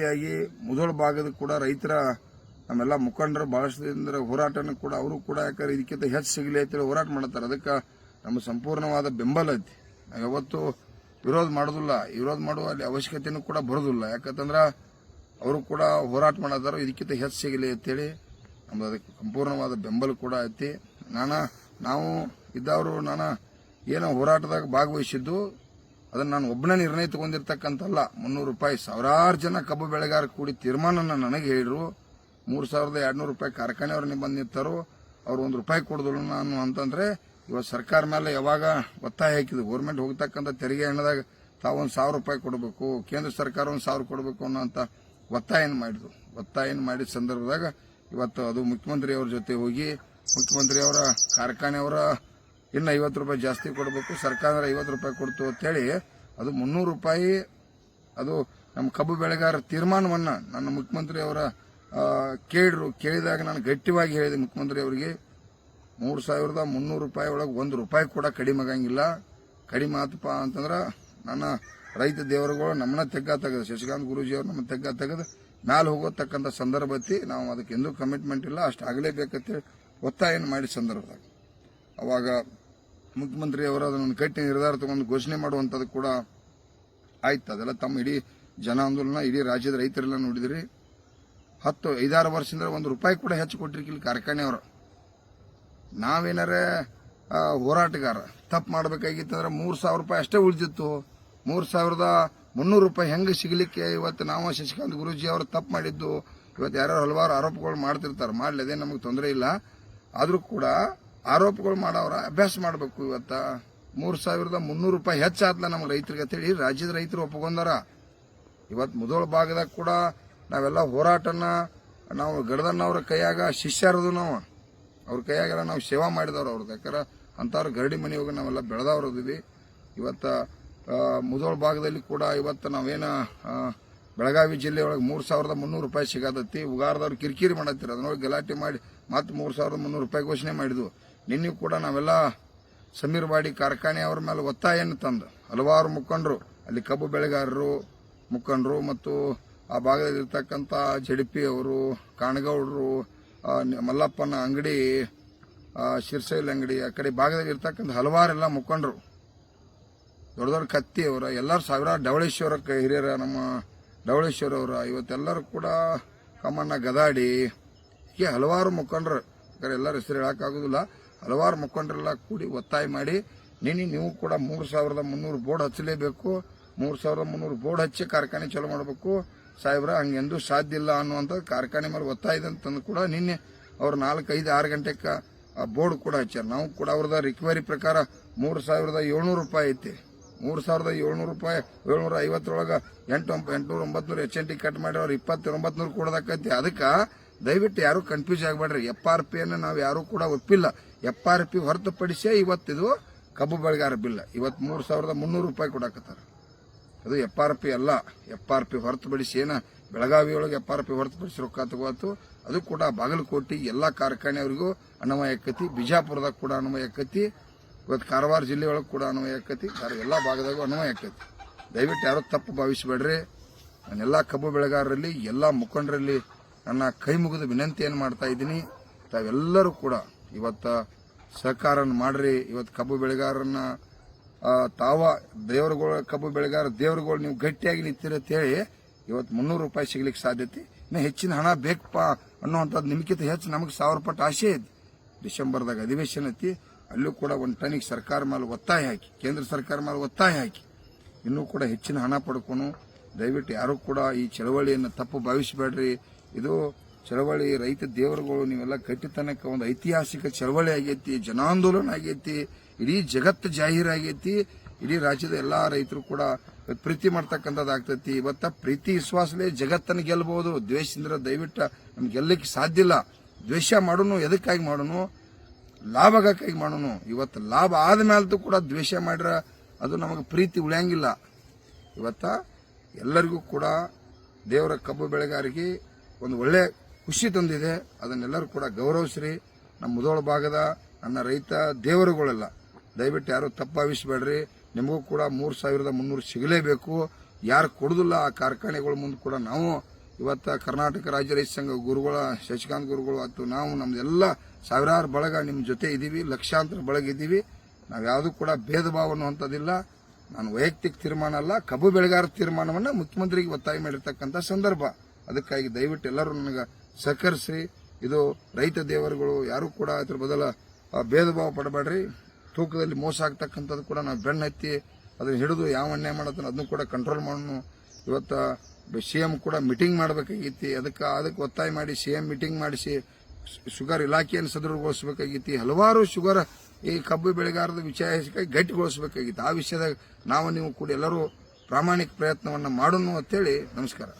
ರೀತಿಯಾಗಿ ಮುದೋಳ ಭಾಗದ ಕೂಡ ರೈತರ, ನಮ್ಮೆಲ್ಲ ಮುಖಂಡರು ಬಹಳಷ್ಟು ಹೋರಾಟನೂ ಕೂಡ ಅವರು ಕೂಡ ಯಾಕಂದ್ರೆ ಇದಕ್ಕಿಂತ ಹೆಚ್ಚು ಸಿಗಲಿ ಅಂತೇಳಿ ಹೋರಾಟ ಮಾಡ್ತಾರೆ. ಅದಕ್ಕೆ ನಮ್ಮ ಸಂಪೂರ್ಣವಾದ ಬೆಂಬಲ ಐತಿ. ನಾವು ಯಾವತ್ತೂ ವಿರೋಧ ಮಾಡೋದಿಲ್ಲ. ವಿರೋಧ ಮಾಡುವ ಅಲ್ಲಿ ಅವಶ್ಯಕತೆನೂ ಕೂಡ ಬರೋದಿಲ್ಲ. ಯಾಕಂತಂದ್ರೆ ಅವರು ಕೂಡ ಹೋರಾಟ ಮಾಡಿದಾರ, ಇದಕ್ಕಿಂತ ಹೆಚ್ಚು ಸಿಗಲಿ ಅಂತೇಳಿ ನಮ್ದು ಅದಕ್ಕೆ ಸಂಪೂರ್ಣವಾದ ಬೆಂಬಲ ಕೂಡ ಐತಿ. ನಾನು, ನಾವು ಇದ್ದವರು ನಾನು ಏನೋ ಹೋರಾಟದಾಗ ಭಾಗವಹಿಸಿದ್ದು ಅದನ್ನ ನಾನು ಒಬ್ಬನೇ ನಿರ್ಣಯ ತಗೊಂಡಿರ್ತಕ್ಕಂಥಲ್ಲ, ಮುನ್ನೂರು ರೂಪಾಯಿ. ಸಾವಿರಾರು ಜನ ಕಬ್ಬು ಬೆಳೆಗಾರ ಕೂಡಿ ತೀರ್ಮಾನನ ನನಗೆ ಹೇಳಿದ್ರು ಮೂರು ಸಾವಿರದ ಎರಡ್ನೂರು ರೂಪಾಯಿ ಕಾರ್ಖಾನೆಯವ್ರನ್ನ ಬಂದು ಬಂದಿರ್ತಾರೋ ಅವ್ರು ಒಂದು ರೂಪಾಯಿ ಕೊಡಿದ್ರು ನಾನು ಅಂತಂದ್ರೆ ಇವತ್ತು ಸರ್ಕಾರ ಮೇಲೆ ಯಾವಾಗ ಒತ್ತಾಯ ಹಾಕಿದ್ರು. ಗೌರ್ಮೆಂಟ್ ಹೋಗ್ತಕ್ಕಂಥ ತೆರಿಗೆ ಹಣದಾಗ ತಾವೊಂದು ಸಾವಿರ ರೂಪಾಯಿ ಕೊಡಬೇಕು, ಕೇಂದ್ರ ಸರ್ಕಾರ ಒಂದು ಸಾವಿರ ಕೊಡಬೇಕು ಅನ್ನೋಂಥ ಒತ್ತಾಯನ ಮಾಡಿದ್ರು. ಒತ್ತಾಯನ ಮಾಡಿದ ಸಂದರ್ಭದಾಗ ಇವತ್ತು ಅದು ಮುಖ್ಯಮಂತ್ರಿಯವ್ರ ಜೊತೆ ಹೋಗಿ, ಮುಖ್ಯಮಂತ್ರಿಯವರ, ಕಾರ್ಖಾನೆಯವರ ಇನ್ನು ಐವತ್ತು ರೂಪಾಯಿ ಜಾಸ್ತಿ ಕೊಡಬೇಕು. ಸರ್ಕಾರ ಐವತ್ತು ರೂಪಾಯಿ ಕೊಡ್ತು ಅಂತೇಳಿ ಅದು ಮುನ್ನೂರು ರೂಪಾಯಿ ಅದು ನಮ್ಮ ಕಬ್ಬು ಬೆಳೆಗಾರರ ತೀರ್ಮಾನವನ್ನು ನನ್ನ ಮುಖ್ಯಮಂತ್ರಿ ಅವರ ಕೇಳಿದ್ರು. ಕೇಳಿದಾಗ ನಾನು ಗಟ್ಟಿವಾಗಿ ಹೇಳಿದೆ ಮುಖ್ಯಮಂತ್ರಿ ಅವರಿಗೆ, ಮೂರು ಸಾವಿರದ ಮುನ್ನೂರು ರೂಪಾಯಿ ಒಳಗೆ ಒಂದು ರೂಪಾಯಿ ಕೂಡ ಕಡಿಮೆ ಆಗಂಗಿಲ್ಲ. ಕಡಿಮೆ ಆತಪ್ಪ ಅಂತಂದ್ರೆ ನನ್ನ ರೈತ ದೇವರುಗಳು ನಮ್ಮನ್ನ ತೆಗ್ಗ ತೆಗೆದು, ಶಶಿಕಾಂತ್ ಗುರೂಜಿ ನಮ್ಮ ತೆಗ್ಗ ತೆಗೆದು ಮ್ಯಾಲೆ ಹೋಗೋತಕ್ಕಂಥ ಸಂದರ್ಭ ಐತಿ. ನಾವು ಅದಕ್ಕೆ ಎಂದೂ ಕಮಿಟ್ಮೆಂಟ್ ಇಲ್ಲ. ಅಷ್ಟು ಆಗಲೇಬೇಕಂತೇಳಿ ಒತ್ತಾಯನ ಮಾಡಿದ ಸಂದರ್ಭದಾಗ. ಅವಾಗ ಮುಖ್ಯಮಂತ್ರಿ ಅವರು ಅದನ್ನು ಕಟ್ಟಿ ನಿರ್ಧಾರ ತಗೊಂಡು ಘೋಷಣೆ ಮಾಡುವಂಥದ್ದು ಕೂಡ ಆಯ್ತು. ಅದೆಲ್ಲ ತಮ್ಮ ಇಡೀ ಜನ ಆಂದೋಲನ ಇಡೀ ರಾಜ್ಯದ ರೈತರೆಲ್ಲ ನೋಡಿದ್ರಿ. ಹತ್ತು, ಐದಾರು ವರ್ಷದಿಂದ ಒಂದು ರೂಪಾಯಿ ಕೂಡ ಹೆಚ್ಚು ಕೊಟ್ಟಿರ್ಕಿಲ್ಲ ಕಾರ್ಖಾನೆಯವರು ನಾವೇನಾರ ಹೋರಾಟಗಾರ, ತಪ್ಪು ಮಾಡಬೇಕಾಗಿತ್ತಂದ್ರೆ ಮೂರು ಸಾವಿರ ರೂಪಾಯಿ ಅಷ್ಟೇ ಉಳಿದಿತ್ತು. ಮೂರು ಸಾವಿರದ ಮುನ್ನೂರು ರೂಪಾಯಿ ಹೆಂಗೆ ಸಿಗಲಿಕ್ಕೆ ಇವತ್ತು ನಾವು ಶಶಿಕಾಂತ್ ಗುರೂಜಿ ಅವರು ತಪ್ಪು ಮಾಡಿದ್ದು. ಇವತ್ತು ಯಾರ್ಯಾರು ಹಲವಾರು ಆರೋಪಗಳು ಮಾಡ್ತಿರ್ತಾರೆ. ಮಾಡಲಿ ನಮಗೆ ತೊಂದರೆ ಇಲ್ಲ. ಆದರೂ ಕೂಡ ಆರೋಪಗಳು ಮಾಡೋರ ಅಭ್ಯಾಸ ಮಾಡಬೇಕು ಇವತ್ತ. ಮೂರು ಸಾವಿರದ ಮುನ್ನೂರು ರೂಪಾಯಿ ಹೆಚ್ಚಾದ್ಲ ನಮ್ಮ ರೈತರಿಗೆ ಅಂತೇಳಿ ರಾಜ್ಯದ ರೈತರು ಒಪ್ಕೊಂಡಾರ. ಇವತ್ತು ಮುದೋಳ ಭಾಗದಾಗ ಕೂಡ ನಾವೆಲ್ಲ ಹೋರಾಟನ ನಾವು ಗಡದಣ್ಣವ್ರ ಕೈಯಾಗ ಶಿಷ್ಯರದು ನಾವು. ಅವ್ರ ಕೈಯಾಗೆಲ್ಲ ನಾವು ಸೇವಾ ಮಾಡಿದವ್ರು ಅವ್ರದ್ದು ಯಾಕಂದ್ರೆ ಅಂಥವ್ರು ಗರಡಿ ಮನೆ ಹೋಗಿ ನಾವೆಲ್ಲ ಬೆಳೆದವ್ರು ಇದೀವಿ ಇವತ್ತ ಮುದೋಳ ಭಾಗದಲ್ಲಿ ಕೂಡ ಇವತ್ತು ನಾವೇನ ಬೆಳಗಾವಿ ಜಿಲ್ಲೆಯೊಳಗೆ ಮೂರು ಸಾವಿರದ ಮುನ್ನೂರು ರೂಪಾಯಿ ಸಿಗತೈತಿ. ಉಗಾರದವ್ರು ಕಿರಿಕಿರಿ ಮಾಡತ್ತೀರ. ಅದನ್ನೊಳಗೆ ಗಲಾಟೆ ಮಾಡಿ ಮತ್ತೆ ಮೂರು ಸಾವಿರದ ಮುನ್ನೂರು ರೂಪಾಯಿ ಘೋಷಣೆ ಮಾಡಿದ್ವು. ನಿನ್ನೆ ಕೂಡ ನಾವೆಲ್ಲ ಸಮೀರ್ವಾಡಿ ಕಾರ್ಖಾನೆ ಅವ್ರ ಮೇಲೆ ಒತ್ತಾಯನ್ನು ತಂದು ಹಲವಾರು ಮುಖಂಡರು, ಅಲ್ಲಿ ಕಬ್ಬು ಬೆಳೆಗಾರರು ಮುಖಂಡರು ಮತ್ತು ಆ ಭಾಗದಲ್ಲಿರ್ತಕ್ಕಂಥ ಜಡಿಪಿ ಅವರು, ಕಾಣಗೌಡರು ಮಲ್ಲಪ್ಪನ ಅಂಗಡಿ ಶಿರ್ಸೈಲ್ ಅಂಗಡಿ, ಆ ಕಡೆ ಇರ್ತಕ್ಕಂಥ ಹಲವಾರೆಲ್ಲ ಮುಖಂಡರು. ದೊಡ್ಡ ದೊಡ್ಡ ಕತ್ತಿ ಅವರ, ಎಲ್ಲರೂ ಸಾವಿರಾರು ಡವಳೇಶ್ವರ ಕ- ಹಿರಿಯರ, ನಮ್ಮ ಡವಳೇಶ್ವರ ಅವರ, ಇವತ್ತೆಲ್ಲರೂ ಕೂಡ ಕಮ್ಮಣ್ಣ ಗದಾಡಿ ಹೀಗೆ ಹಲವಾರು ಮುಖಂಡರು ಎಲ್ಲರ ಹೆಸರು ಹೇಳಕ್ಕಾಗೋದಿಲ್ಲ ಹಲವಾರು ಮುಖಂಡರೆಲ್ಲ ಕೂಡಿ ಒತ್ತಾಯ ಮಾಡಿ, ನಿನ್ನೆ ನೀವು ಕೂಡ ಮೂರು ಸಾವಿರದ ಮುನ್ನೂರು ಬೋರ್ಡ್ ಹಚ್ಚಲೇಬೇಕು, ಮೂರು ಸಾವಿರದ ಮುನ್ನೂರು ಬೋರ್ಡ್ ಹಚ್ಚಿ ಕಾರ್ಖಾನೆ ಚಾಲೂ ಮಾಡಬೇಕು, ಸಾಹೇಬ್ರ, ಹಂಗೆಂದೂ ಸಾಧ್ಯ ಇಲ್ಲ ಅನ್ನುವಂಥದ್ದು ಕಾರ್ಖಾನೆ ಮೇಲೆ ಒತ್ತಾಯ ಇದೆ ಅಂತಂದು ಕೂಡ ನಿನ್ನೆ ಅವ್ರು ನಾಲ್ಕು, ಐದು, ಆರು ಗಂಟೆಗೆ ಬೋರ್ಡ್ ಕೂಡ ಹಚ್ಚಾರ. ನಾವು ಕೂಡ ಅವ್ರದ ರಿಕ್ವೈರಿ ಪ್ರಕಾರ ಮೂರು ಸಾವಿರದ ಏಳ್ನೂರು ರೂಪಾಯಿ ಐತಿ. ಮೂರು ಸಾವಿರದ ಏಳ್ನೂರು ರೂಪಾಯಿ, ಏಳ್ನೂರ ಐವತ್ತರೊಳಗೆ ಎಂಟು, ಎಂಟ್ನೂರ ಒಂಬತ್ನೂರು ಎಚ್ ಎನ್ ಟಿ ಕಟ್ ಮಾಡಿ ಅವ್ರು ಇಪ್ಪತ್ತೊಂಬತ್ನೂರು ಕೊಡೋದಕ್ಕೈತಿ ಅದಕ್ಕೆ ದಯವಿಟ್ಟು ಯಾರು ಕನ್ಫ್ಯೂಸ್ ಆಗಬೇಡ್ರಿ. ಎಫ್ ಆರ್ ಪಿಯನ್ನು ನಾವು ಯಾರು ಕೂಡ ಒಪ್ಪಿಲ್ಲ. ಎಫ್ ಆರ್ ಪಿ ಹೊರತುಪಡಿಸೇ ಇವತ್ತಿದು ಕಬ್ಬು ಬೆಳೆಗಾರ ಬಿಲ್ಲ ಇವತ್ತು ಮೂರು ಸಾವಿರದ ಮುನ್ನೂರು ರೂಪಾಯಿ ಕೊಡಕತ್ತಾರ ಅದು ಎಫ್ ಆರ್ ಪಿ ಅಲ್ಲ. ಎಫ್ ಆರ್ ಪಿ ಹೊರತುಪಡಿಸಿ ಏನ ಬೆಳಗಾವಿ ಒಳಗೆ ಎಫ್ ಆರ್ ಪಿ ಹೊರತುಪಡಿಸಿ ರೊಕ್ಕ ತಗೋತು, ಅದು ಕೂಡ ಬಾಗಲಕೋಟೆ ಎಲ್ಲ ಕಾರ್ಖಾನೆಯವರಿಗೂ ಅನ್ವಯ ಆಕತಿ. ಬಿಜಾಪುರದಾಗ ಕೂಡ ಅನ್ವಯ ಆಕತಿ. ಇವತ್ತು ಕಾರವಾರ ಜಿಲ್ಲೆಯೊಳಗೆ ಕೂಡ ಅನ್ವಯ ಆಕತಿ. ಎಲ್ಲ ಭಾಗದಾಗೂ ಅನ್ವಯ ಆಕತಿ. ದಯವಿಟ್ಟು ಯಾರು ತಪ್ಪು ಭಾವಿಸಬೇಡ್ರಿ. ನಾನೆಲ್ಲ ಕಬ್ಬು ಬೆಳೆಗಾರರಲ್ಲಿ, ಎಲ್ಲ ಮುಖಂಡರಲ್ಲಿ ನನ್ನ ಕೈ ಮುಗಿದು ವಿನಂತಿಯನ್ನು ಮಾಡ್ತಾ ಇದ್ದೀನಿ, ತಾವೆಲ್ಲರೂ ಕೂಡ ಇವತ್ತ ಸಹಕಾರ ಮಾಡ್ರಿ. ಇವತ್ತು ಕಬ್ಬು ಬೆಳೆಗಾರನ್ನ ತಾವ ದೇವರುಗಳ, ಕಬ್ಬು ಬೆಳೆಗಾರ ದೇವರುಗಳು ನೀವು ಗಟ್ಟಿಯಾಗಿ ನಿಂತಿರ ಹೇಳಿ ಇವತ್ತು ಮುನ್ನೂರು ರೂಪಾಯಿ ಸಿಗ್ಲಿಕ್ಕೆ ಸಾಧ್ಯತೆ. ಇನ್ನು ಹೆಚ್ಚಿನ ಹಣ ಬೇಕಪ್ಪ ಅನ್ನುವಂಥದ್ದು ನಿಮ್ಗಿಂತ ಹೆಚ್ಚು ನಮಗೆ ಸಾವಿರ ಪಟ್ಟು ಆಸೆ ಐತಿ ಡಿಸೆಂಬರ್ದಾಗ ಅಧಿವೇಶನ ಐತಿ, ಅಲ್ಲೂ ಕೂಡ ಒಂದು ಟನಿಗೆ ಸರ್ಕಾರ ಮೇಲೆ ಒತ್ತಾಯ ಹಾಕಿ, ಕೇಂದ್ರ ಸರ್ಕಾರ ಮೇಲೆ ಒತ್ತಾಯ ಹಾಕಿ ಇನ್ನೂ ಕೂಡ ಹೆಚ್ಚಿನ ಹಣ ಪಡ್ಕೊಂಡು ದಯವಿಟ್ಟು ಯಾರೂ ಕೂಡ ಈ ಚಳವಳಿಯನ್ನು ತಪ್ಪು ಭಾವಿಸಬೇಡ್ರಿ. ಇದು ಚಳವಳಿ, ರೈತ ದೇವರುಗಳು, ನೀವೆಲ್ಲ ಕಟ್ಟಿತನಕ್ಕೆ ಒಂದು ಐತಿಹಾಸಿಕ ಚಳವಳಿ ಆಗೈತಿ, ಜನಾಂದೋಲನ ಆಗೈತಿ, ಇಡೀ ಜಗತ್ತು ಜಾಹೀರಾಗೈತಿ ಇಡೀ ರಾಜ್ಯದ ಎಲ್ಲಾ ರೈತರು ಕೂಡ ಪ್ರೀತಿ ಮಾಡ್ತಕ್ಕಂಥದ್ದಾಗ್ತೈತಿ ಇವತ್ತ ಪ್ರೀತಿ, ವಿಶ್ವಾಸಲೇ ಜಗತ್ತನ್ನು ಗೆಲ್ಲಬಹುದು. ದ್ವೇಷದಿಂದ ದಯವಿಟ್ಟು ನಮ್ಗೆ ಗೆಲ್ಲಕ್ಕೆ ಸಾಧ್ಯ ಇಲ್ಲ. ದ್ವೇಷ ಮಾಡೋನು, ಎದಕ್ಕಾಗಿ ಮಾಡೋನು? ಲಾಭಕ್ಕಾಗಿ ಮಾಡೋನು? ಇವತ್ತು ಲಾಭ ಆದ ಮೇಲೂ ಕೂಡ ದ್ವೇಷ ಮಾಡ್ರ, ಅದು ನಮಗೆ ಪ್ರೀತಿ ಉಳಿಯಂಗಿಲ್ಲ. ಇವತ್ತ ಎಲ್ಲರಿಗೂ ಕೂಡ ದೇವರ ಕಬ್ಬು ಬೆಳೆಗಾರಿಗೆ ಒಂದು ಒಳ್ಳೆ ಖುಷಿ ತಂದಿದೆ. ಅದನ್ನೆಲ್ಲರೂ ಕೂಡ ಗೌರವಿಸ್ರಿ. ನಮ್ಮ ಮುದೋಳ ಭಾಗದ ನನ್ನ ರೈತ ದೇವರುಗಳೆಲ್ಲ, ದಯವಿಟ್ಟು ಯಾರು ತಪ್ಪಾವಿಸಬೇಡ್ರಿ ನಿಮಗೂ ಕೂಡ ಮೂರು ಸಾವಿರದ ಮುನ್ನೂರು ಸಿಗಲೇಬೇಕು. ಯಾರು ಕೊಡೋದಿಲ್ಲ ಆ ಕಾರ್ಖಾನೆಗಳ ಮುಂದೆ ಕೂಡ ನಾವು ಇವತ್ತ ಕರ್ನಾಟಕ ರಾಜ್ಯ ರೈತ ಸಂಘ ಗುರುಗಳ, ಶಶಿಕಾಂತ್ ಗುರುಗಳು ಆಯ್ತು ನಾವು ನಮ್ದೆಲ್ಲ ಸಾವಿರಾರು ಬಳಗ ನಿಮ್ಮ ಜೊತೆ ಇದ್ದೀವಿ, ಲಕ್ಷಾಂತರ ಬಳಗ ಇದ್ದೀವಿ. ನಾವು ಯಾವುದೂ ಕೂಡ ಭೇದ ಭಾವ ಅನ್ನುವಂಥದ್ದಿಲ್ಲ. ನಾನು ವೈಯಕ್ತಿಕ ತೀರ್ಮಾನ ಅಲ್ಲ, ಕಬ್ಬು ಬೆಳೆಗಾರ ತೀರ್ಮಾನವನ್ನು ಮುಖ್ಯಮಂತ್ರಿಗೆ ಒತ್ತಾಯ ಮಾಡಿರ್ತಕ್ಕಂಥ ಸಂದರ್ಭ. ಅದಕ್ಕಾಗಿ ದಯವಿಟ್ಟು ಎಲ್ಲರೂ ನನಗೆ ಸಹಕರಿಸಿ. ಇದು ರೈತ ದೇವರುಗಳು ಯಾರು ಕೂಡ ಅದ್ರ ಬದಲ ಭೇದ ಭಾವ ಪಡಬೇಡ್ರಿ. ತೂಕದಲ್ಲಿ ಮೋಸ ಆಗ್ತಕ್ಕಂಥದ್ದು ಕೂಡ ನಾವು ಬೆಣ್ಣೆ ಹತ್ತಿ ಅದನ್ನು ಹಿಡಿದು ಯಾವ ಅನ್ಯಾಯ ಅದನ್ನು ಕೂಡ ಕಂಟ್ರೋಲ್ ಮಾಡೋಣ. ಸಿ ಎಂ ಕೂಡ ಮೀಟಿಂಗ್ ಮಾಡಬೇಕಾಗಿತ್ತು ಅದಕ್ಕೆ ಅದಕ್ಕೆ ಒತ್ತಾಯ ಮಾಡಿ, ಸಿ ಎಂ ಮೀಟಿಂಗ್ ಮಾಡಿಸಿ, ಶುಗರ್ ಇಲಾಖೆಯನ್ನು ಸದೃಢಗೊಳಿಸಬೇಕಾಗಿತ್ತು ಹಲವಾರು ಶುಗರ್ ಈ ಕಬ್ಬು ಬೆಳೆಗಾರರ ವಿಷಯ ಗಟ್ಟಿಗೊಳಿಸಬೇಕಾಗಿತ್ತು ಆ ವಿಷಯದಾಗ ನಾವು, ನೀವು ಕೂಡ ಎಲ್ಲರೂ ಪ್ರಾಮಾಣಿಕ ಪ್ರಯತ್ನವನ್ನು ಮಾಡೋಣ ಅಂತೇಳಿ ನಮಸ್ಕಾರ.